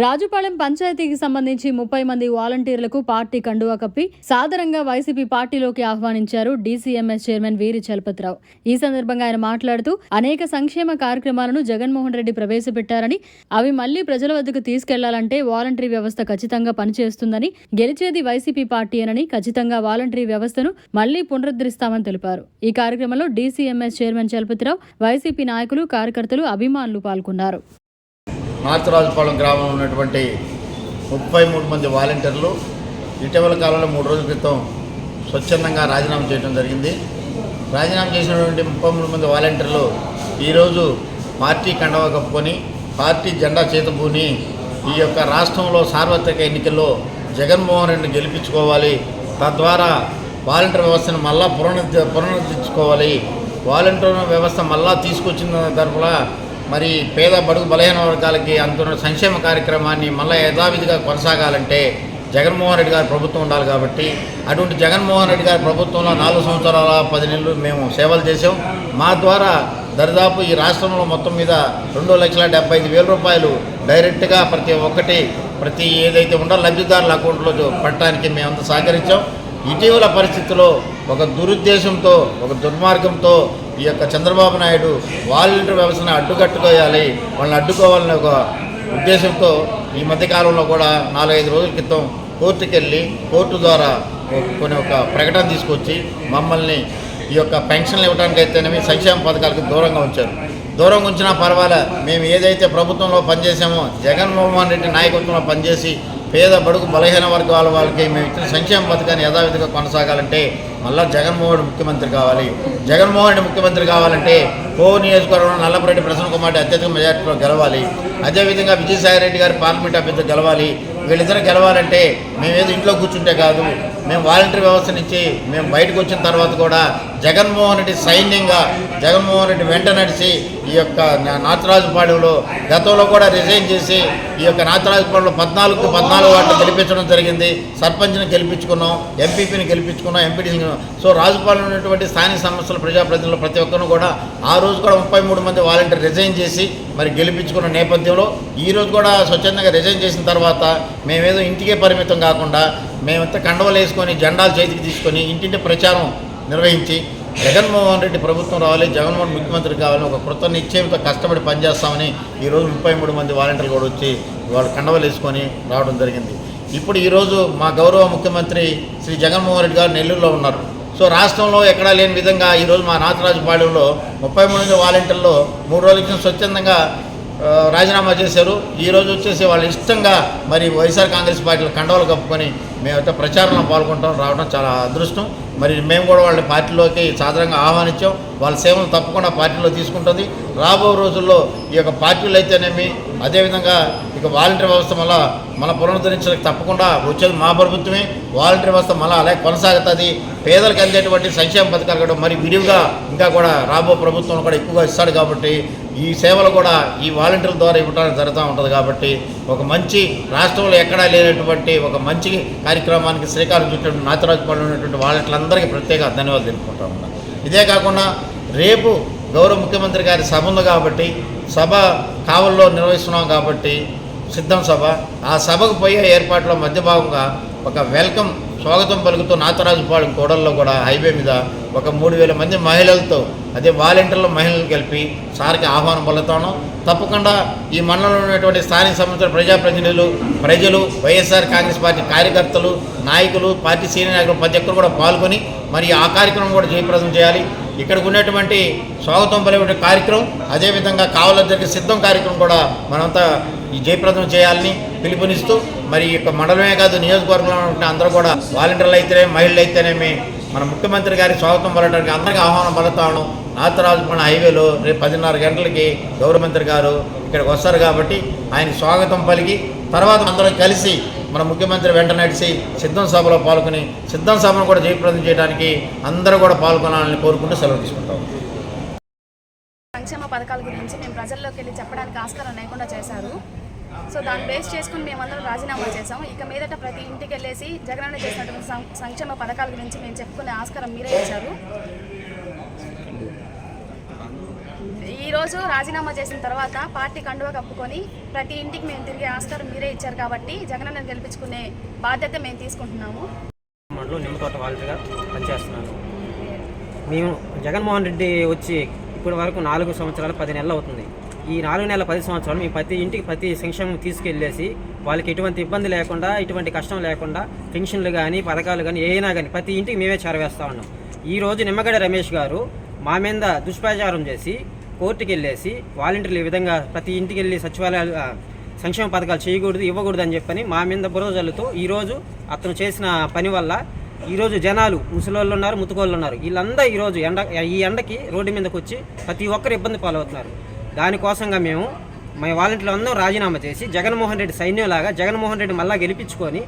రాజుపాలెం పంచాయతీకి సంబంధించి ముప్పై మంది వాలంటీర్లకు పార్టీ కండువా కప్పి సాదరంగా వైసీపీ పార్టీలోకి ఆహ్వానించారు డీసీఎంఎస్ చైర్మన్ వీరి చలపతిరావు. ఈ సందర్భంగా ఆయన మాట్లాడుతూ అనేక సంక్షేమ కార్యక్రమాలను జగన్మోహన్ రెడ్డి ప్రవేశపెట్టారని అవి మళ్ళీ ప్రజల వద్దకు తీసుకెళ్ళాలంటే వాలంటరీ వ్యవస్థ ఖచ్చితంగా పనిచేస్తుందని గెలిచేది వైసీపీ పార్టీయేనని ఖచ్చితంగా వాలంటరీ వ్యవస్థను మళ్ళీ పునరుద్ధరిస్తామని తెలిపారు. ఈ కార్యక్రమంలో డీసీఎంఎస్ చైర్మన్ చలపతిరావు వైసీపీ నాయకులు కార్యకర్తలు అభిమానులు పాల్గొన్నారు. నార్తరాజుపాలెం గ్రామంలో ఉన్నటువంటి ముప్పై మూడు మంది వాలంటీర్లు ఇటీవల కాలంలో మూడు రోజుల క్రితం స్వచ్ఛందంగా రాజీనామా చేయడం జరిగింది. రాజీనామా చేసినటువంటి ముప్పై మూడు మంది వాలంటీర్లు ఈరోజు పార్టీ కండవ కప్పుకొని పార్టీ జెండా చేతబూని ఈ యొక్క రాష్ట్రంలో సార్వత్రిక ఎన్నికల్లో జగన్మోహన్ రెడ్డిని గెలిపించుకోవాలి. తద్వారా వాలంటీర్ వ్యవస్థను మళ్ళా పునరుద్ధ పునరుద్ధరించుకోవాలి. వాలంటీర్ వ్యవస్థ మళ్ళా తీసుకొచ్చిన తరఫున మరి పేద బడుగు బలహీన వర్గాలకి అందుతున్న సంక్షేమ కార్యక్రమాన్ని మళ్ళీ యథావిధిగా కొనసాగాలంటే జగన్మోహన్ రెడ్డి గారి ప్రభుత్వం ఉండాలి కాబట్టి అటువంటి జగన్మోహన్ రెడ్డి గారి ప్రభుత్వంలో నాలుగు సంవత్సరాల పది నెలలు మేము సేవలు చేసాం మా ద్వారా దరిదాపు ఈ రాష్ట్రంలో మొత్తం మీద రెండు లక్షల డెబ్బై ఐదు వేల రూపాయలు డైరెక్ట్గా ప్రతి ఒక్కటి ప్రతి ఏదైతే ఉందో లబ్ధిదారుల అకౌంట్లో పడటానికి మేమంతా సహకరించాం. ఇటీవల పరిస్థితుల్లో ఒక దురుద్దేశంతో ఒక దుర్మార్గంతో ఈ యొక్క చంద్రబాబు నాయుడు వాలంటీర్ వ్యవస్థను అడ్డుకట్టుకోవాలి వాళ్ళని అడ్డుకోవాలనే ఒక ఉద్దేశంతో ఈ మధ్యకాలంలో కూడా నాలుగైదు రోజుల క్రితం కోర్టుకు వెళ్ళి కోర్టు ద్వారా కొన్ని ఒక ప్రకటన తీసుకొచ్చి మమ్మల్ని ఈ యొక్క పెన్షన్లు ఇవ్వడానికి అయితేనేమి సంక్షేమ పథకాలకు దూరంగా ఉంచారు. దూరంగా ఉంచినా పర్వాలే మేము ఏదైతే ప్రభుత్వంలో పనిచేసామో జగన్మోహన్ రెడ్డి నాయకత్వంలో పనిచేసి పేద బడుగు బలహీన వర్గాల వాళ్ళకి మేము ఇచ్చిన సంక్షేమ పథకాన్ని యథావిధిగా కొనసాగాలంటే మళ్ళా జగన్మోహన్ ముఖ్యమంత్రి కావాలి. జగన్మోహన్ రెడ్డి ముఖ్యమంత్రి కావాలంటే కో నియోజకవర్గంలో నల్లపురెడ్డి ప్రసన్న కుమార్ అత్యధిక మెజార్టీలో గెలవాలి. అదేవిధంగా విజయసాయి రెడ్డి గారి పార్లమెంట్ అభ్యర్థి గెలవాలి. వీళ్ళిద్దరు గెలవాలంటే మేమేదో ఇంట్లో కూర్చుంటే కాదు. మేము వాలంటరీ వ్యవస్థ నుంచి మేము బయటకు వచ్చిన తర్వాత కూడా జగన్మోహన్ రెడ్డి సైన్యంగా జగన్మోహన్ రెడ్డి వెంట నడిచి ఈ యొక్క నాతరాజుపాడులో గతంలో కూడా రిజైన్ చేసి ఈ యొక్క నాతరాజుపాడులో పద్నాలుగు పద్నాలుగు వాటిని గెలిపించడం జరిగింది. సర్పంచ్ని గెలిపించుకున్నాం ఎంపీపీని గెలిపించుకున్నాం ఎంపీటీని సో రాజుపాలెం ఉన్నటువంటి స్థానిక సమస్యలు ప్రజాప్రతినిధులు ప్రతి ఒక్కరు కూడా ఆ రోజు కూడా ముప్పై మూడు మంది వాలంటీర్ రిజైన్ చేసి మరి గెలిపించుకున్న నేపథ్యంలో ఈ రోజు కూడా స్వచ్ఛందంగా రిజైన్ చేసిన తర్వాత మేమేదో ఇంటికే పరిమితం కాకుండా మేమంతా కండవలు వేసుకొని జెండాలు చేతికి తీసుకొని ఇంటింటి ప్రచారం నిర్వహించి జగన్మోహన్ రెడ్డి ప్రభుత్వం రావాలి జగన్మోహన్ ముఖ్యమంత్రి కావాలని ఒక కృత నిశ్చయంతో కష్టపడి పనిచేస్తామని ఈరోజు ముప్పై మూడు మంది వాలంటీర్లు కూడా వచ్చి వాళ్ళు కండవలు వేసుకొని రావడం జరిగింది. ఇప్పుడు ఈరోజు మా గౌరవ ముఖ్యమంత్రి శ్రీ జగన్మోహన్ రెడ్డి గారు నెల్లూరులో ఉన్నారు. సో రాష్ట్రంలో ఎక్కడా లేని విధంగా ఈరోజు మా నాథరాజుపాలెంలో ముప్పై మూడు మంది వాలంటీర్లు మూడు రోజుల క్రితం స్వచ్ఛందంగా రాజీనామా చేశారు. ఈరోజు వచ్చేసి వాళ్ళు ఇష్టంగా మరి వైఎస్ఆర్ కాంగ్రెస్ పార్టీలు కండవలు కప్పుకొని మేమైతే ప్రచారంలో పాల్గొంటాం. రావడం చాలా అదృష్టం. మరి మేము కూడా వాళ్ళ పార్టీలోకి సాధారణంగా ఆహ్వానించాం. వాళ్ళ సేవలు తప్పకుండా పార్టీలో తీసుకుంటుంది. రాబో రోజుల్లో ఈ యొక్క పార్టీలు అయితేనేమి అదేవిధంగా ఇక వాలంటీర్ వ్యవస్థ మళ్ళా మన పునరుద్ధరించడానికి తప్పకుండా వచ్చేది మా ప్రభుత్వమే. వాలంటీర్ వ్యవస్థ మళ్ళీ అలాగే కొనసాగుతుంది. పేదలకు అందేటువంటి సంక్షేమ పథకాలు కూడా మరి విరివిగా ఇంకా కూడా రాబో ప్రభుత్వం కూడా ఎక్కువగా ఇస్తాడు కాబట్టి ఈ సేవలు కూడా ఈ వాలంటీర్ల ద్వారా ఇవ్వడానికి జరుగుతూ ఉంటుంది కాబట్టి ఒక మంచి రాష్ట్రంలో ఎక్కడా లేనటువంటి ఒక మంచి కార్యక్రమానికి శ్రీకారం చుట్టిన నాతరాజుపాలెం ఉన్నటువంటి వాలంటీర్లందరికీ ప్రత్యేక ధన్యవాదాలు తెలుపుకుంటా ఉన్నాను ఇదే కాకుండా రేపు గౌరవ ముఖ్యమంత్రి గారి సభ ఉంది కాబట్టి సభ కావల్లో నిర్వహిస్తున్నాం కాబట్టి సిద్ధం సభ. ఆ సభకు పోయే ఏర్పాట్లో మధ్య భాగంగా ఒక వెల్కమ్ స్వాగతం పలుకుతూ నాతరాజుపాలెం కోడల్లో కూడా హైవే మీద ఒక మూడు వేల మంది మహిళలతో అదే వాలంటీర్ల మహిళలు కలిపి సార్కి ఆహ్వానం పలుతాను తప్పకుండా ఈ మండలంలో ఉన్నటువంటి స్థానిక సంబంధించిన ప్రజాప్రతినిధులు ప్రజలు వైఎస్ఆర్ కాంగ్రెస్ పార్టీ కార్యకర్తలు నాయకులు పార్టీ సీనియర్ నాయకులు ప్రతి ఒక్కరు కూడా పాల్గొని మరి ఆ కార్యక్రమం కూడా జయప్రదం చేయాలి. ఇక్కడికి ఉన్నటువంటి స్వాగతం పలికే కార్యక్రమం అదేవిధంగా కావాలని జరిగే సిద్ధం కార్యక్రమం కూడా మనంతా ఈ జయప్రదం చేయాలని పిలుపునిస్తూ మరి ఈ యొక్క మండలమే కాదు నియోజకవర్గంలో ఉన్న అందరూ కూడా వాలంటీర్లు అయితేనే మహిళలు అయితేనేమి మన ముఖ్యమంత్రి గారి స్వాగతం పడటానికి అందరికీ ఆహ్వానం పడతాను నాతరాజుపణ హైవేలో రేపు పదిన్నర గంటలకి గౌరవ మంత్రి గారు ఇక్కడికి వస్తారు కాబట్టి ఆయన స్వాగతం పలికి తర్వాత అందరం కలిసి మన ముఖ్యమంత్రి వెంట నడిచి సిద్ధం సభలో పాల్గొని సిద్ధం సభను కూడా జయప్రదం చేయడానికి అందరూ కూడా పాల్గొనాలని కోరుకుంటూ సెలవు తీసుకుంటాం. పథకాల గురించి మేము ప్రజల్లోకి వెళ్ళి చెప్పడానికి ఆస్కారం లేకుండా చేశారు. సో దాన్ని బేస్ చేసుకుని మేమందరం రాజీనామా చేసాం ఇక మీదట ప్రతి ఇంటికి వెళ్ళేసి జగనన్న చేసినటువంటి సం- సంక్షేమ పథకాల గురించి మేము చెప్పుకునే ఆస్కారం మీరే ఇచ్చారు. ఈరోజు రాజీనామా చేసిన తర్వాత పార్టీ కండువా కప్పుకొని ప్రతి ఇంటికి మేము తిరిగే ఆస్కారం మీరే ఇచ్చారు కాబట్టి జగనన్న గెలిపించుకునే బాధ్యత మేము తీసుకుంటున్నాము. మండలం నిమ్మతోట వాలంటీర్గా పనిచేస్తున్నాను మేము జగన్మోహన్ రెడ్డి వచ్చి ఇప్పటి వరకు నాలుగు సంవత్సరాలు పది నెలలు అవుతుంది. ఈ నాలుగు నెలల పది సంవత్సరాలు మీ ప్రతి ఇంటికి ప్రతి సంక్షేమం తీసుకెళ్ళేసి వాళ్ళకి ఎటువంటి ఇబ్బంది లేకుండా ఎటువంటి కష్టం లేకుండా పెన్షన్లు కానీ పథకాలు కానీ ఏదైనా కానీ ప్రతి ఇంటికి మేమే చేరవేస్తూ ఉన్నాం. ఈ రోజు నిమ్మగడ్డ రమేష్ గారు మా మీద దుష్ప్రచారం చేసి కోర్టుకి వెళ్ళేసి వాలంటీర్లు ఈ విధంగా ప్రతి ఇంటికి వెళ్ళి సచివాలయాలు సంక్షేమ పథకాలు చేయకూడదు ఇవ్వకూడదు అని చెప్పని మా మీద బురద జల్లుతూ ఈరోజు అతను చేసిన పని వల్ల ఈరోజు జనాలు ముసలోళ్ళు ఉన్నారు ముతుకోళ్ళు ఉన్నారు. వీళ్ళందరూ ఈరోజు ఎండ ఈ ఎండకి రోడ్డు మీదకి వచ్చి ప్రతి ఒక్కరు ఇబ్బంది పాలవుతున్నారు. దానికోసంగా మేము మా వాలంటీర్లు అందరం రాజీనామా చేసి జగన్మోహన్ రెడ్డి సైన్యంలాగా జగన్మోహన్ రెడ్డి మళ్ళా గెలిపించుకొని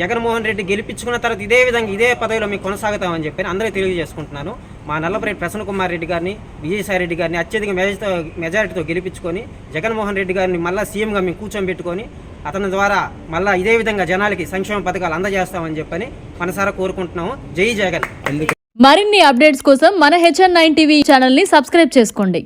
జగన్మోహన్ రెడ్డి గెలిపించుకున్న తర్వాత ఇదే విధంగా ఇదే పదవిలో మేము కొనసాగుతామని చెప్పి అందరికీ తెలియజేసుకుంటున్నాను. మా నల్లపరెడ్డి ప్రసన్న కుమార్ రెడ్డి గారిని విజయసాయి రెడ్డి గారిని అత్యధిక మెజార్టీతో మెజారిటీతో గెలిపించుకొని జగన్మోహన్ రెడ్డి గారిని మళ్ళీ సీఎంగా మేము కూర్చోబెట్టుకొని అతని ద్వారా మళ్ళీ ఇదే విధంగా జనాలకి సంక్షేమ పథకాలు అందజేస్తామని చెప్పని మనసారా కోరుకుంటున్నాము. జై జగన్. మరిన్ని అప్డేట్స్ కోసం మన హెచ్ఎన్ నైన్ టీవీ ఛానల్ని సబ్స్క్రైబ్ చేసుకోండి.